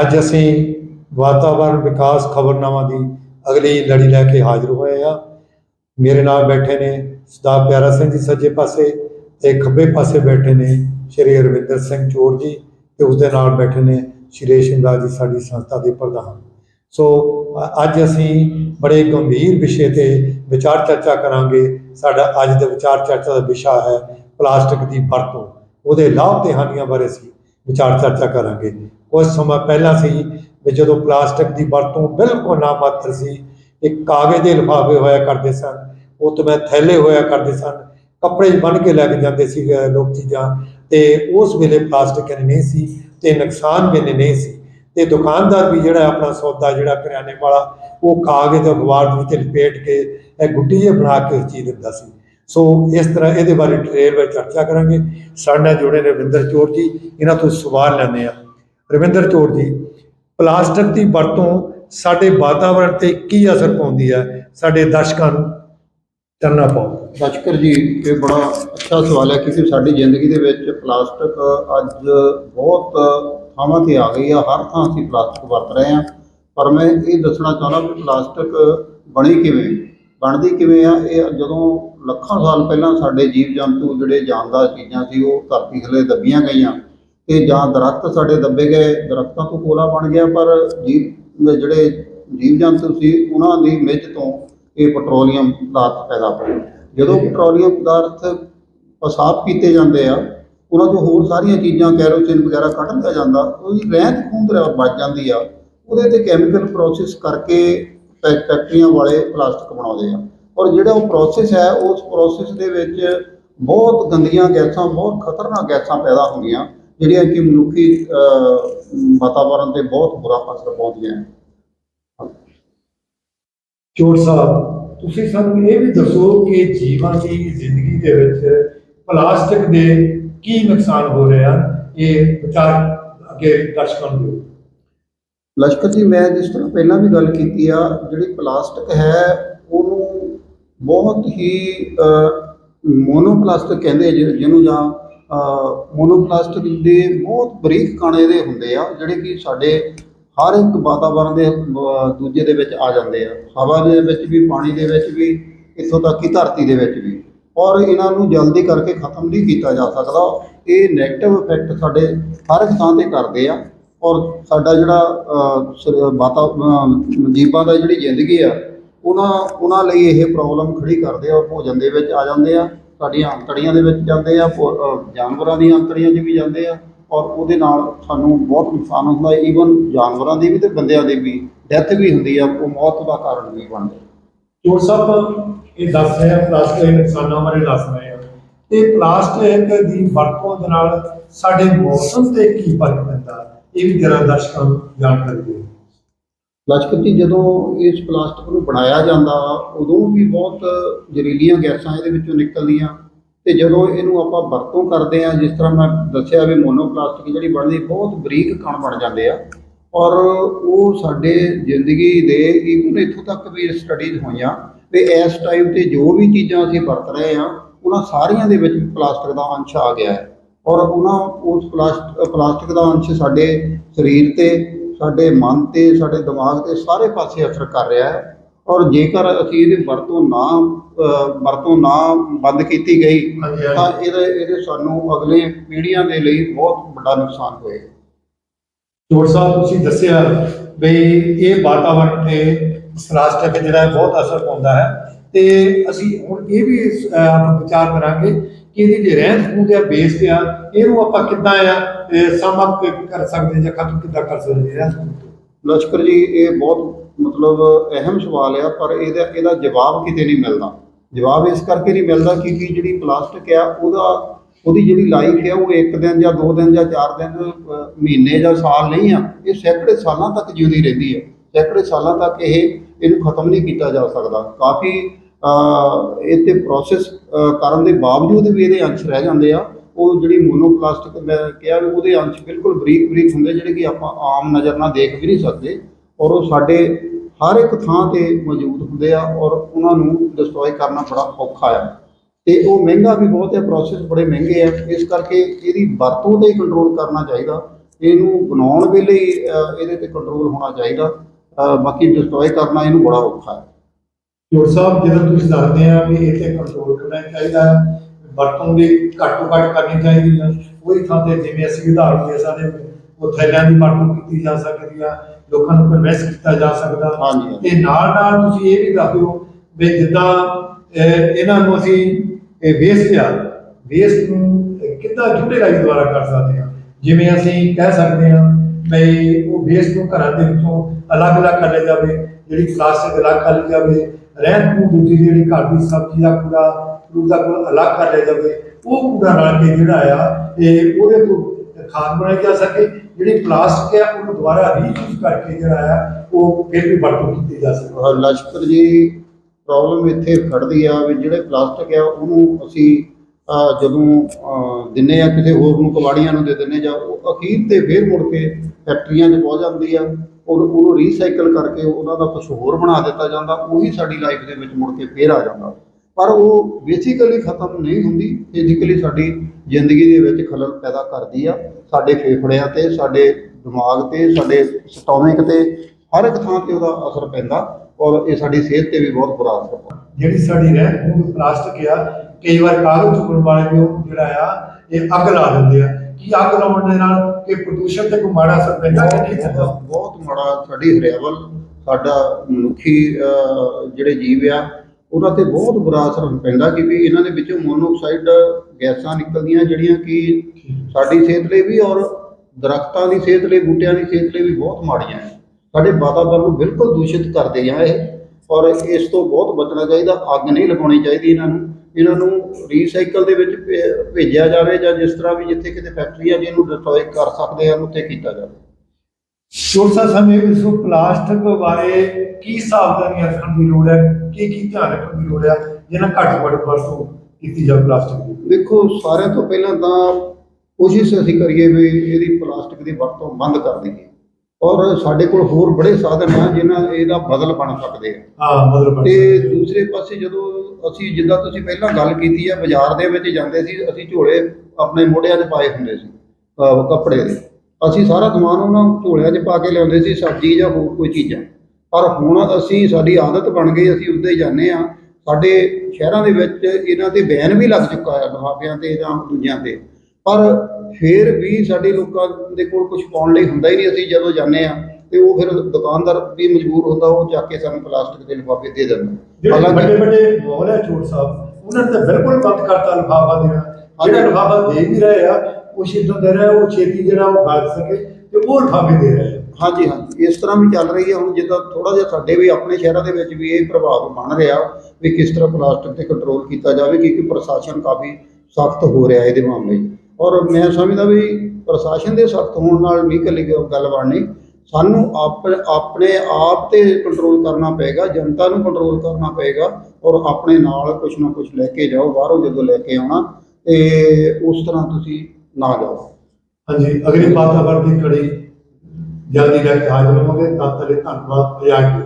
ਅੱਜ ਅਸੀਂ ਵਾਤਾਵਰਣ ਵਿਕਾਸ ਖਬਰਨਾਮਾ ਦੀ ਅਗਲੀ ਲੜੀ ਲੈ ਕੇ ਹਾਜ਼ਰ ਹੋਏ ਆ ਮੇਰੇ ਨਾਲ ਬੈਠੇ ਨੇ ਸਰਦਾਰ ਪਿਆਰਾ ਸਿੰਘ ਜੀ ਸੱਜੇ ਪਾਸੇ ਤੇ ਖੱਬੇ ਪਾਸੇ ਬੈਠੇ ਨੇ ਸ਼੍ਰੀ ਅਰਵਿੰਦਰ ਸਿੰਘ ਚੋੜ ਜੀ ਤੇ ਉਸ ਦੇ ਨਾਲ ਬੈਠੇ ਨੇ ਸ਼੍ਰੀ ਸ਼ਿਮਲਾ ਜੀ, ਸਾਡੀ ਸੰਸਥਾ ਦੇ ਪ੍ਰਧਾਨ। ਸੋ ਅੱਜ ਅਸੀਂ ਬੜੇ ਗੰਭੀਰ ਵਿਸ਼ੇ ਤੇ ਵਿਚਾਰ ਚਰਚਾ ਕਰਾਂਗੇ। ਸਾਡਾ ਅੱਜ ਦਾ ਵਿਚਾਰ ਚਰਚਾ ਦਾ ਵਿਸ਼ਾ ਹੈ ਪਲਾਸਟਿਕ ਦੀ ਵਰਤੋਂ। ਉਹਦੇ ਲਾਭ ਤੇ ਹਾਨੀਆਂ ਬਾਰੇ ਅਸੀਂ ਵਿਚਾਰ ਚਰਚਾ ਕਰਾਂਗੇ। ਕੁਝ ਸਮਾਂ ਪਹਿਲਾਂ ਸੀ ਵੀ ਜਦੋਂ ਪਲਾਸਟਿਕ ਦੀ ਵਰਤੋਂ ਬਿਲਕੁਲ ਨਾ ਮਾਤਰ ਸੀ, ਇੱਕ ਕਾਗਜ਼ ਦੇ ਲਿਫਾਫੇ ਹੋਇਆ ਕਰਦੇ ਸਨ, ਉਹ ਤੋਂ ਮੈਂ ਥੈਲੇ ਹੋਇਆ ਕਰਦੇ ਸਨ, ਕੱਪੜੇ ਬਣ ਕੇ ਲੈ ਕੇ ਜਾਂਦੇ ਸੀ ਲੋਕ ਚੀਜ਼ਾਂ, ਤੇ ਉਸ ਵੇਲੇ ਪਲਾਸਟਿਕ ਇੰਨੀ ਨਹੀਂ ਸੀ ਤੇ ਨੁਕਸਾਨ ਵੀ ਨਹੀਂ ਸੀ। ਤੇ ਦੁਕਾਨਦਾਰ ਵੀ ਜਿਹੜਾ ਆਪਣਾ ਸੌਦਾ ਜਿਹੜਾ ਕਰਿਆਨੇ ਵਾਲਾ, ਉਹ ਕਾਗਜ਼ ਦੇ ਅਖਬਾਰ ਦੇ ਵਿੱਚ ਲਪੇਟ ਕੇ ਇਹ ਗੁੱਡੀ ਜਿਹੀ ਬਣਾ ਕੇ ਉਸ ਚੀਜ਼ ਦਿੰਦਾ ਸੀ। ਸੋ ਇਸ ਤਰ੍ਹਾਂ ਇਹਦੇ ਬਾਰੇ ਡਿਟੇਲ ਵਿੱਚ ਚਰਚਾ ਕਰਾਂਗੇ। ਸਾਡੇ ਨਾਲ ਜੁੜੇ ਨੇ ਰਵਿੰਦਰ ਚੋਰ ਜੀ, ਇਹਨਾਂ ਤੋਂ ਸਵਾਲ ਲੈਂਦੇ ਆ ਰਵਿੰਦਰ ਚੋਰ ਜੀ, ਪਲਾਸਟਿਕ ਦੀ ਵਰਤੋਂ ਸਾਡੇ ਵਾਤਾਵਰਣ ਤੇ ਕੀ ਅਸਰ ਪਾਉਂਦੀ ਹੈ? ਸਾਡੇ ਦਰਸ਼ਕਾਂ ਨੂੰ ਕਰਨਾ ਪਾਉਂਦਾ ਬਚਕਰ ਜੀ, ਇਹ ਬੜਾ ਅੱਛਾ ਸਵਾਲ ਹੈ ਕਿਉਂਕਿ ਸਾਡੀ ਜ਼ਿੰਦਗੀ ਦੇ ਵਿੱਚ ਪਲਾਸਟਿਕ ਅੱਜ ਬਹੁਤ ਥਾਵਾਂ ਤੇ ਆ ਗਈ ਆ, ਹਰ ਥਾਂ ਅਸੀਂ ਪਲਾਸਟਿਕ ਵਰਤ ਰਹੇ ਹਾਂ। ਪਰ ਮੈਂ ਇਹ ਦੱਸਣਾ ਚਾਹੁੰਦਾ ਵੀ ਪਲਾਸਟਿਕ ਬਣੀ ਕਿਵੇਂ? ਬਣਦੀ ਕਿਵੇਂ ਆ? ਇਹ ਜਦੋਂ ਲੱਖਾਂ ਸਾਲ ਪਹਿਲਾਂ ਸਾਡੇ ਜੀਵ ਜੰਤੂ ਜਿਹੜੇ ਜਾਨਦਾਰ ਚੀਜ਼ਾਂ ਸੀ, ਉਹ ਧਰਤੀ ਥੱਲੇ ਦੱਬੀਆਂ ਗਈਆਂ। ਤੇ ਜਾਂ ਦਰਖਤ ਸਾਡੇ ਦੱਬੇ ਗਏ, ਦਰਖਤਾਂ ਤੋਂ ਕੋਲਾ ਬਣ ਗਿਆ, ਪਰ ਜੀਵ ਜਿਹੜੇ ਜੀਵ ਜੰਤੂ ਸੀ, ਉਹਨਾਂ ਦੀ ਮਿੱਝ ਤੋਂ ਇਹ ਪੈਟਰੋਲੀਅਮ ਪਦਾਰਥ ਪੈਦਾ ਹੋਏ। ਜਦੋਂ ਪੈਟਰੋਲੀਅਮ ਪਦਾਰਥ ਸਾਫ਼ ਕੀਤੇ ਜਾਂਦੇ ਆ, ਉਹਨਾਂ ਤੋਂ ਹੋਰ ਸਾਰੀਆਂ ਚੀਜ਼ਾਂ, ਕੈਰੋਸਿਨ ਵਗੈਰਾ ਕੱਢ ਲਿਆ ਜਾਂਦਾ, ਉਹਦੀ ਰਹਿੰਦ ਖੂੰਹਦ ਬਚ ਜਾਂਦੀ ਆ। ਉਹਦੇ ਤੇ ਕੈਮੀਕਲ ਪ੍ਰੋਸੈਸ ਕਰਕੇ ਫੈ- ਫੈਕਟਰੀਆਂ ਵਾਲੇ ਪਲਾਸਟਿਕ ਬਣਾਉਂਦੇ ਆ। ਔਰ ਜਿਹੜਾ ਉਹ ਪ੍ਰੋਸੈਸ ਹੈ, ਉਸ ਪ੍ਰੋਸੈਸ ਦੇ ਵਿੱਚ ਬਹੁਤ ਗੰਦੀਆਂ ਗੈਸਾਂ, ਬਹੁਤ ਖਤਰਨਾਕ ਗੈਸਾਂ ਪੈਦਾ ਹੁੰਦੀਆਂ। ਜਿਹੜੀਆਂ ਕਿ ਮਨੁੱਖੀ ਵਾਤਾਵਰਣ ਤੇ ਬਹੁਤ ਬੁਰਾ ਅਸਰ ਪਾਉਂਦੀਆਂ ਚੋਰ ਸਾਹਿਬ ਤੁਸੀਂ ਸਾਨੂੰ ਇਹ ਵੀ ਦੱਸੋ ਕਿ ਜੀਵਾਂ ਦੀ ਜ਼ਿੰਦਗੀ ਦੇ ਵਿੱਚ ਪਲਾਸਟਿਕ ਦੇ ਕੀ ਨੁਕਸਾਨ ਹੋ ਰਹੇ ਹਨ? ਇਹ ਵਿਚਾਰ ਅੱਗੇ ਦਰਸ਼ਕਾਂ ਨੂੰ ਲਸ਼ਕਰ ਜੀ ਮੈਂ ਜਿਸ ਤਰ੍ਹਾਂ ਪਹਿਲਾਂ ਵੀ ਗੱਲ ਕੀਤੀ ਆ ਜਿਹੜੀ ਪਲਾਸਟਿਕ ਹੈ ਉਹਨੂੰ ਬਹੁਤ ਹੀ ਮੋਨੋਪਲਾਸਟਿਕ ਕਹਿੰਦੇ ਜਿਹਨੂੰ ਜਾਂ ਮੋਨੋਪਲਾਸਟਿਕ ਦੇ ਬਹੁਤ ਬਰੀਕ ਕਣ ਦੇ ਹੁੰਦੇ ਆ ਜਿਹੜੇ ਕਿ ਸਾਡੇ ਹਰ ਇੱਕ ਵਾਤਾਵਰਣ ਦੇ ਦੂਜੇ ਦੇ ਵਿੱਚ ਆ ਜਾਂਦੇ ਆ। ਹਵਾ ਦੇ ਵਿੱਚ ਵੀ ਪਾਣੀ ਦੇ ਵਿੱਚ ਵੀ ਇੱਥੋਂ ਤੱਕ ਕਿ ਧਰਤੀ ਦੇ ਵਿੱਚ ਵੀ। ਔਰ ਇਹਨਾਂ ਨੂੰ ਜਲਦੀ ਕਰਕੇ ਖਤਮ ਨਹੀਂ ਕੀਤਾ ਜਾ ਸਕਦਾ। ਇਹ ਨੈਗੇਟਿਵ ਇਫੈਕਟ ਸਾਡੇ ਹਰ ਇੱਕ ਥਾਂ ਤੇ ਕਰਦੇ ਆ। ਔਰ ਸਾਡਾ ਜਿਹੜਾ ਵਾਤਾ ਅਹ, ਜੀਵਾਂ ਦਾ ਜਿਹੜੀ ਜ਼ਿੰਦਗੀ ਆ ਉਹਨਾਂ ਉਹਨਾਂ ਲਈ ਇਹ ਪ੍ਰੋਬਲਮ ਖੜੀ ਕਰਦੇ ਆ ਔਰ ਭੋਜਨ ਦੇ ਵਿੱਚ ਆ ਜਾਂਦੇ ਆ। ਸਾਡੀਆਂ ਅੰਤੜੀਆਂ ਦੇ ਵਿੱਚ ਜਾਂਦੇ ਆ ਭੋ- ਅਹ, ਜਾਨਵਰਾਂ ਦੀਆਂ ਅੰਤੜੀਆਂ 'ਚ ਵੀ ਜਾਂਦੇ ਆ ਔਰ ਉਹਦੇ ਨਾਲ ਸਾਨੂੰ ਬਹੁਤ ਨੁਕਸਾਨ ਹੁੰਦਾ ਹੈ। ਈਵਨ ਜਾਨਵਰਾਂ ਦੀ ਵੀ ਤੇ ਬੰਦਿਆਂ ਦੀ ਵੀ ਡੈਥ ਵੀ ਹੁੰਦੀ ਆ ਉਹ ਮੌਤ ਦਾ ਕਾਰਨ ਵੀ ਬਣਦੇ ਚੋਰ ਸਾਹਿਬ ਇਹ ਦੱਸ ਰਹੇ ਆ ਪਲਾਸਟਿਕ ਦੇ ਨੁਕਸਾਨਾਂ ਬਾਰੇ ਦੱਸ ਰਹੇ ਆ। ਇਹ ਪਲਾਸਟਿਕ ਦੀ ਵਰਤੋਂ ਦੇ ਨਾਲ ਸਾਡੇ ਮੌਸਮ ਤੇ ਕੀ ਫ਼ਰਕ ਪੈਂਦਾ ਇਹ ਵੀ ਜਰਾ ਦਰਸ਼ਕਾਂ ਨੂੰ ਜਾਣਕਾਰੀ ਦਿਓ। ਲਚਕਤ ਜੀ ਜਦੋਂ ਇਸ ਪਲਾਸਟਿਕ ਨੂੰ ਬਣਾਇਆ ਜਾਂਦਾ, ਉਦੋਂ ਵੀ ਬਹੁਤ ਜ਼ਹਿਰੀਲੀਆਂ ਗੈਸਾਂ ਇਹਦੇ ਵਿੱਚੋਂ ਨਿਕਲਦੀਆਂ ਤੇ ਜਦੋਂ ਇਹਨੂੰ ਆਪਾਂ ਵਰਤੋਂ ਕਰਦੇ ਆ ਜਿਸ ਤਰ੍ਹਾਂ ਮੈਂ ਦੱਸਿਆ ਵੀ ਮੋਨੋਪਲਾਸਟਿਕ ਜਿਹੜੀ ਬਣਦੀ, ਬਹੁਤ ਬਰੀਕ ਕਣ ਬਣ ਜਾਂਦੇ ਆ ਔਰ ਉਹ ਸਾਡੇ ਜ਼ਿੰਦਗੀ ਦੇ ਈਵਨ ਇੱਥੋਂ ਤੱਕ ਵੀ ਸਟੱਡੀਜ਼ ਹੋਈਆਂ ਵੀ ਇਸ ਟਾਈਮ ਤੇ ਜੋ ਵੀ ਚੀਜ਼ਾਂ ਅਸੀਂ ਵਰਤ ਰਹੇ ਆ ਉਹਨਾਂ ਸਾਰੀਆਂ ਦੇ ਵਿੱਚ ਪਲਾਸਟਿਕ ਦਾ ਅੰਸ਼ ਆ ਗਿਆ ਹੈ ਔਰ ਉਹਨਾਂ, ਉਸ ਪਲਾਸਟ, ਪਲਾਸਟਿਕ ਦਾ ਅੰਸ਼ ਸਾਡੇ ਸਰੀਰ ਤੇ ਸਾਡੇ ਮਨ ਤੇ ਸਾਡੇ ਦਿਮਾਗ ਤੇ ਸਾਰੇ ਪਾਸੇ ਅਸਰ ਕਰ ਰਿਹਾ ਹੈ। ਔਰ ਜੇਕਰ ਅਸੀਂ ਇਹਦੀ ਵਰਤੋਂ ਨਾ ਵਰਤੋਂ ਨਾ ਬੰਦ ਕੀਤੀ ਗਈ ਤਾਂ ਇਹਦੇ ਇਹਦੇ ਸਾਨੂੰ ਅਗਲੇ ਪੀੜ੍ਹੀਆਂ ਦੇ ਲਈ ਬਹੁਤ ਵੱਡਾ ਨੁਕਸਾਨ ਹੋਏਗਾ। ਚੋਰ ਸਾਹਿਬ ਤੁਸੀਂ ਦੱਸਿਆ ਵੀ ਇਹ ਵਾਤਾਵਰਣ ਤੇ ਪਲਾਸਟਿਕ ਜਿਹੜਾ ਹੈ ਬਹੁਤ ਅਸਰ ਪਾਉਂਦਾ ਹੈ। ਤੇ ਅਸੀਂ ਹੁਣ ਇਹ ਵੀ ਵਿਚਾਰ ਕਰਾਂਗੇ ਕਿ ਇਹਦੀ ਜਿਹੜੀ ਰਹਿੰਦ ਖੂੰਹਦ ਆ ਬੇਸ ਆ ਇਹਨੂੰ ਆਪਾਂ ਕਿੱਦਾਂ ਆ ਅਹ, ਕਰ ਸਕਦੇ ਜਾਂ ਖਤਮ ਕਿੱਦਾਂ ਕਰ ਸਕਦੇ ਰਹਿੰਦ ਖੂੰਹਦ ਲਸ਼ਕਰ ਜੀ ਇਹ ਬਹੁਤ ਮਤਲਬ ਅਹਿਮ ਸਵਾਲ ਆ ਪਰ ਇਹਦਾ ਇਹਦਾ ਜਵਾਬ ਕਿਤੇ ਨਹੀਂ ਮਿਲਦਾ। ਜਵਾਬ ਇਸ ਕਰਕੇ ਨਹੀਂ ਮਿਲਦਾ ਕਿਉਂਕਿ ਜਿਹੜੀ ਪਲਾਸਟਿਕ ਆ ਉਹਦਾ ਉਹਦੀ ਜਿਹੜੀ ਲਾਈਫ ਹੈ ਉਹ ਇੱਕ ਦਿਨ ਜਾਂ ਦੋ ਦਿਨ ਜਾਂ ਚਾਰ ਦਿਨ ਮਹੀਨੇ ਜਾਂ ਸਾਲ ਨਹੀਂ ਆ ਇਹ ਸੈਂਕੜੇ ਸਾਲਾਂ ਤੱਕ ਜਿਉਂਦੀ ਰਹਿੰਦੀ ਹੈ ਸੈਂਕੜੇ ਸਾਲਾਂ ਤੱਕ ਇਹ ਇਹਨੂੰ ਖਤਮ ਨਹੀਂ ਕੀਤਾ ਜਾ ਸਕਦਾ। ਕਾਫੀ ਇਹ ਤੇ ਪ੍ਰੋਸੈਸ ਕਰਨ ਦੇ ਬਾਵਜੂਦ ਵੀ ਇਹਦੇ ਅੰਸ਼ ਰਹਿ ਜਾਂਦੇ ਆ। ਉਹ ਜਿਹੜੀ ਮੋਨੋਪਲਾਸਟਿਕ ਮੈਂ ਕਿਹਾ ਵੀ ਉਹਦੇ ਅੰਸ਼ ਬਿਲਕੁਲ ਬਰੀਕ ਬਰੀਕ ਹੁੰਦੇ ਜਿਹੜੇ ਕਿ ਆਪਾਂ ਆਮ ਨਜ਼ਰ ਨਾਲ ਦੇਖ ਵੀ ਨਹੀਂ ਸਕਦੇ। ਔਰ ਉਹ ਸਾਡੇ ਹਰ ਇੱਕ ਥਾਂ ਤੇ ਮੌਜੂਦ ਹੁੰਦੇ ਆ ਔਰ ਉਹਨਾਂ ਨੂੰ ਡਿਸਟਰੋਏ ਕਰਨਾ ਬੜਾ ਔਖਾ ਆ। ਤੇ ਉਹ ਮਹਿੰਗਾ ਵੀ ਬਹੁਤ ਹੈ ਪ੍ਰੋਸੈਸ ਬੜੇ ਮਹਿੰਗੇ ਆ। ਇਸ ਕਰਕੇ ਇਹਦੀ ਵਰਤੋਂ ਤੇ ਕੰਟਰੋਲ ਕਰਨਾ ਚਾਹੀਦਾ। ਇਹਨੂੰ ਬਣਾਉਣ ਵੇਲੇ ਇਹਦੇ ਤੇ ਕੰਟਰੋਲ ਹੋਣਾ ਚਾਹੀਦਾ। ਬਾਕੀ ਡਿਸਟਰੋਏ ਕਰਨਾ ਇਹਨੂੰ ਬੜਾ ਔਖਾ ਹੈ ਜੋੜ ਸਾਹਿਬ ਜਦੋਂ ਤੁਸੀਂ ਦੱਸਦੇ ਆ ਵੀ ਇਹ ਤੇ ਕੰਟਰੋਲ ਕਰਨਾ ਚਾਹੀਦਾ ਹੈ, ਵਰਤੋਂ ਵੀ ਘੱਟ ਘੱਟ ਕਰਨੀ ਚਾਹੀਦੀ ਹੈ ਉਹੀ ਥਾਂ ਤੇ ਜਿਵੇਂ ਅਸੀਂ ਉਦਾਹਰਨ ਦੇ ਸਕਦੇ ਉਹ ਥੈਲਿਆਂ ਦੀ ਵਰਤੋਂ ਕੀਤੀ ਜਾ ਸਕਦੀ ਆ ਲੋਕਾਂ ਨੂੰ ਕਨਵੈਂਸ ਕੀਤਾ ਜਾ ਸਕਦਾ। ਹਾਂਜੀ। ਤੇ ਨਾਲ ਨਾਲ ਤੁਸੀਂ ਇਹ ਵੀ ਦੱਸ ਵੀ ਜਿੱਦਾਂ ਇਹਨਾਂ ਨੂੰ ਅਸੀਂ ਵੇਸਟ ਆ ਵੇਸਟ ਨੂੰ ਕਿੱਦਾਂ ਯੂਟਿਲਾਈਜ਼ ਦੁਆਰਾ ਕਰ ਸਕਦੇ ਆ? ਜਿਵੇਂ ਅਸੀਂ ਕਹਿ ਸਕਦੇ ਹਾਂ ਵੀ ਉਹ ਵੇਸਟ ਨੂੰ ਘਰਾਂ ਦੇ ਵਿੱਚੋਂ ਅਲੱਗ-ਅਲੱਗ ਕਰ ਲਿਆ ਜਾਵੇ ਜਿਹੜੀ ਪਲਾਸਟਿਕ ਅਲੱਗ ਕਰ ਲਈ ਜਾਵੇ ਰਹਿਣ ਨੂੰ ਦੂਜੀ ਜਿਹੜੀ ਘਰ ਦੀ ਸਬਜ਼ੀ ਦਾ ਕੂੜਾ ਫਰੂਟ ਦਾ ਕੂੜਾ ਅਲੱਗ ਕਰ ਲਿਆ ਜਾਵੇ ਉਹ ਕੂੜਾ ਰਲ ਕੇ ਜਿਹੜਾ ਆ ਇਹ ਉਹਦੇ ਤੋਂ ਖਾਦ ਬਣਾਈ ਜਾ ਸਕੇ। ਜਿਹੜੀ ਪਲਾਸਟਿਕ ਹੈ ਉਹਨੂੰ ਦੁਬਾਰਾ ਰੀਯੂਜ਼ ਕਰਕੇ ਜਿਹੜਾ ਆ ਉਹ ਫਿਰ ਵੀ ਵਰਤੋਂ ਕੀਤੀ ਜਾ ਸਕੇ। ਅਹ, ਲਸ਼ਕਰ ਜੀ ਪ੍ਰੋਬਲਮ ਇੱਥੇ ਖੜਦੀ ਆ ਵੀ ਜਿਹੜੇ ਪਲਾਸਟਿਕ ਆ ਉਹਨੂੰ ਅਸੀਂ ਜਦੋਂ ਅਹ, ਦਿੰਨੇ ਆ ਕਿਸੇ ਹੋਰ ਨੂੰ ਕਬਾੜੀਆਂ ਨੂੰ ਦੇ ਦਿੰਨੇ ਜਾਂ ਉਹ ਅਖੀਰ ਤੇ ਫੇਰ ਮੁੜ ਕੇ ਫੈਕਟਰੀਆਂ 'ਚ ਪਹੁੰਚ ਜਾਂਦੀ ਆ। ਔਰ ਉਹਨੂੰ ਰੀਸਾਈਕਲ ਕਰਕੇ ਉਹਨਾਂ ਦਾ ਕੁਝ ਹੋਰ ਬਣਾ ਦਿੱਤਾ ਜਾਂਦਾ, ਉਹੀ ਸਾਡੀ ਲਾਈਫ ਦੇ ਵਿੱਚ ਮੁੜ ਕੇ ਫੇਰ ਆ ਜਾਂਦਾ। ਪਰ ਉਹ ਬੇਸਿਕਲੀ ਖਤਮ ਨਹੀਂ ਹੁੰਦੀ ਫਿਜ਼ੀਕਲੀ ਸਾਡੀ ਜ਼ਿੰਦਗੀ ਦੇ ਵਿੱਚ ਖਲਲ ਪੈਦਾ ਕਰਦੀ ਆ, ਸਾਡੇ ਫੇਫੜਿਆਂ ਤੇ, ਸਾਡੇ ਦਿਮਾਗ ਤੇ, ਸਾਡੇ ਸਟੋਮਿਕ ਤੇ, ਹਰ ਇੱਕ ਥਾਂ ਤੇ ਉਹਦਾ ਅਸਰ ਪੈਂਦਾ ਔਰ ਇਹ ਸਾਡੀ ਸਿਹਤ ਤੇ ਵੀ ਬਹੁਤ ਬੁਰਾ ਅਸਰ ਪੈਂਦਾ। ਜਿਹੜੀ ਸਾਡੀ ਰਹਿੰਦ ਪਲਾਸਟਿਕ ਆ, ਕਈ ਵਾਰ ਕਾਗਜ਼ ਚੁੱਕਣ ਵਾਲੇ ਵੀ ਉਹ ਜਿਹੜਾ ਆ, ਇਹ ਅੱਗ ਲਾ ਦਿੰਦੇ ਆ। ਕੀ ਅੱਗ ਲਾਉਣ ਦੇ ਨਾਲ ਕਿ ਪ੍ਰਦੂਸ਼ਣ ਤੇ ਕੋਈ ਮਾੜਾ ਅਸਰ ਪੈਂਦਾ ਕਿ ਨਹੀਂ ਪੈਂਦਾ ਬਹੁਤ ਮਾੜਾ ਸਾਡੀ ਹਰਿਆਵਲ ਸਾਡਾ ਮਨੁੱਖੀ ਜਿਹੜੇ ਜੀਵ ਆ ਉਹਨਾਂ ਤੇ ਬਹੁਤ ਬੁਰਾ ਅਸਰ ਪੈਂਦਾ ਕਿ ਵੀ ਇਹਨਾਂ ਦੇ ਵਿੱਚੋਂ ਮੋਨੋਆਕਸਾਈਡ ਗੈਸਾਂ ਨਿਕਲਦੀਆਂ ਜਿਹੜੀਆਂ ਕਿ ਸਾਡੀ ਸਿਹਤ ਲਈ ਵੀ ਔਰ ਦਰਖਤਾਂ ਦੀ ਸਿਹਤ ਲਈ ਬੂਟਿਆਂ ਦੀ ਸਿਹਤ ਲਈ ਵੀ ਬਹੁਤ ਮਾੜੀਆਂ ਹੈ ਸਾਡੇ ਵਾਤਾਵਰਣ ਨੂੰ ਬਿਲਕੁਲ ਦੂਸ਼ਿਤ ਕਰਦੇ ਆ ਇਹ ਔਰ ਇਸ ਤੋਂ ਬਹੁਤ ਬਚਣਾ ਚਾਹੀਦਾ ਅੱਗ ਨਹੀਂ ਲਗਾਉਣੀ ਚਾਹੀਦੀ ਇਹਨਾਂ ਨੂੰ। ਇਹਨਾਂ ਨੂੰ ਰੀਸਾਈਕਲ ਦੇ ਵਿੱਚ ਭੇ- ਭੇਜਿਆ ਜਾਵੇ ਜਾਂ ਜਿਸ ਤਰ੍ਹਾਂ ਵੀ ਜਿੱਥੇ ਕਿਤੇ ਫੈਕਟਰੀਆਂ ਜਿਹਨੂੰ ਡਿਸਟਰੋਏ ਕਰ ਸਕਦੇ ਹਨ ਉੱਥੇ ਕੀਤਾ ਜਾਵੇ। ਚੋਰਸਾ ਸਮੇਂ ਵਿੱਚ ਸੋ ਪਲਾਸਟਿਕ ਬਾਰੇ ਕੀ ਸਾਵਧਾਨੀਆਂ ਰੱਖਣ ਦੀ ਲੋੜ ਹੈ? ਕੀ ਕੀ ਧਿਆਨ ਰੱਖਣ ਦੀ ਲੋੜ ਹੈ? ਜਿਹਨਾਂ ਘੱਟ ਵੱਧ ਵਰਤੋਂ ਕੀਤੀ ਜਾ ਪਲਾਸਟਿਕ ਦੀ। ਦੇਖੋ ਸਾਰਿਆਂ ਤੋਂ ਪਹਿਲਾਂ ਤਾਂ ਕੋਸ਼ਿਸ਼ ਅਸੀਂ ਕਰੀਏ ਵੀ ਇਹਦੀ ਪਲਾਸਟਿਕ ਦੀ ਵਰਤੋਂ ਬੰਦ ਕਰ ਦਈਏ। ਔਰ ਸਾਡੇ ਕੋਲ ਹੋਰ ਬੜੇ ਸਾਧਨ ਆ ਜਿਨ੍ਹਾਂ ਇਹਦਾ ਬਦਲ ਬਣ ਸਕਦੇ ਆ। ਹਾਂ ਮਤਲਬ ਤੇ ਦੂਸਰੇ ਪਾਸੇ ਜਦੋਂ ਅਸੀਂ ਜਿੱਦਾਂ ਤੁਸੀਂ ਪਹਿਲਾਂ ਗੱਲ ਕੀਤੀ ਆ ਬਾਜ਼ਾਰ ਦੇ ਵਿੱਚ ਜਾਂਦੇ ਸੀ ਅਸੀਂ ਝੋਲੇ ਆਪਣੇ ਮੋਢਿਆਂ 'ਚ ਪਾਏ ਹੁੰਦੇ ਸੀ ਅਹ ਕੱਪੜੇ ਦੇ। ਅਸੀਂ ਸਾਰਾ ਸਮਾਨ ਉਹਨਾਂ ਝੋਲਿਆਂ 'ਚ ਪਾ ਕੇ ਲਿਆਉਂਦੇ ਸੀ ਸਬਜ਼ੀ ਜਾਂ ਹੋਰ ਕੋਈ ਚੀਜ਼ਾਂ। ਪਰ ਹੁਣ ਅਸੀਂ ਸਾਡੀ ਆਦਤ ਬਣ ਗਈ ਅਸੀਂ ਉੱਦੇ ਹੀ ਜਾਂਦੇ ਆ ਸਾਡੇ ਸ਼ਹਿਰਾਂ ਦੇ ਵਿੱਚ ਇਹਨਾਂ ਤੇ ਬੈਨ ਵੀ ਲੱਗ ਚੁੱਕਾ ਹੈ ਲਿਫਾਫਿਆਂ ਤੇ ਜਾਂ ਦੂਜਿਆਂ ਤੇ। ਪਰ ਫਿਰ ਵੀ ਸਾਡੇ ਲੋਕਾਂ ਦੇ ਕੋਲ ਕੁਝ ਪਾਉਣ ਲਈ ਹੁੰਦਾ ਹੀ ਨਹੀਂ। ਅਸੀਂ ਜਦੋਂ ਜਾਂਦੇ ਆ ਤੇ ਉਹ ਫਿਰ ਦੁਕਾਨਦਾਰ ਵੀ ਮਜਬੂਰ ਹੁੰਦਾ ਉਹ ਚੱਕ ਕੇ ਸਾਨੂੰ ਪਲਾਸਟਿਕ ਦੇ ਲਿਫਾਫੇ ਦੇ ਦਿੰਦਾ। ਜਿਹੜੇ ਵੱਡੇ ਵੱਡੇ ਮੌਲ ਹੈ ਚੋਰ ਸਾਹਿਬ ਉਹਨਾਂ ਨੇ ਤਾਂ ਬਿਲਕੁਲ ਬੰਦ ਕਰਤਾ ਲਿਫਾਫਾ ਦੇਣਾ। ਜਿਹੜਾ। ਲਿਫਾਫਾ ਦੇ ਵੀ ਰਹੇ ਆ ਉਹ ਛੇਤੋਂ ਦੇ ਰਿਹਾ ਉਹ ਛੇਤੀ ਜਿਹੜਾ ਉਹ ਖਾ ਸਕੇ ਤੇ ਉਹ ਲਿਫਾਫੇ ਦੇ ਰਹੇ ਹਾਂਜੀ ਹਾਂਜੀ। ਇਸ ਤਰ੍ਹਾਂ ਵੀ ਚੱਲ ਰਹੀ ਹੈ। ਹੁਣ ਜਿੱਦਾਂ ਥੋੜਾ ਜਿਹਾ ਸਾਡੇ ਵੀ ਆਪਣੇ ਸ਼ਹਿਰਾਂ ਦੇ ਵਿੱਚ ਵੀ ਇਹ ਪ੍ਰਭਾਵ ਬਣ ਰਿਹਾ ਵੀ ਕਿਸ ਤਰ੍ਹਾਂ ਪਲਾਸਟਿਕ ਤੇ ਕੰਟਰੋਲ ਕੀਤਾ ਜਾਵੇ ਕਿਉਂਕਿ ਪ੍ਰਸ਼ਾਸਨ ਕਾਫੀ ਸਖਤ ਹੋ ਰਿਹਾ ਇਹਦੇ ਮਾਮਲੇ 'ਚ। ਔਰ ਮੈਂ ਸਮਝਦਾ ਵੀ ਪ੍ਰਸ਼ਾਸਨ ਦੇ ਸਖਤ ਹੋਣ ਨਾਲ ਨਹੀਂ ਇਕੱਲੀ ਗ- ਗੱਲ ਬਣਨੀ। ਸਾਨੂੰ ਆਪ ਆਪਣੇ ਆਪ ਤੇ ਕੰਟਰੋਲ ਕਰਨਾ ਪਏਗਾ, ਜਨਤਾ ਨੂੰ ਕੰਟਰੋਲ ਕਰਨਾ ਪਏਗਾ ਔਰ ਆਪਣੇ ਨਾਲ ਕੁਝ ਨਾ ਕੁਝ ਲੈ ਕੇ ਜਾਓ, ਬਾਹਰੋਂ ਜਦੋਂ ਲੈ ਕੇ ਆਉਣਾ, ਤੇ ਉਸ ਤਰ੍ਹਾਂ ਤੁਸੀਂ ਨਾ ਜਾਓ। ਹਾਂਜੀ, ਅਗਲੀ ਵਾਤਾਵਰਣ ਦੀ ਕੜੀ ਜਲਦੀ ਲੈ ਕੇ ਹਾਜ਼ਰ ਹੋਵਾਂਗੇ। ਤਦ ਤੱਕ ਧੰਨਵਾਦ ਆਜ਼ਾਦ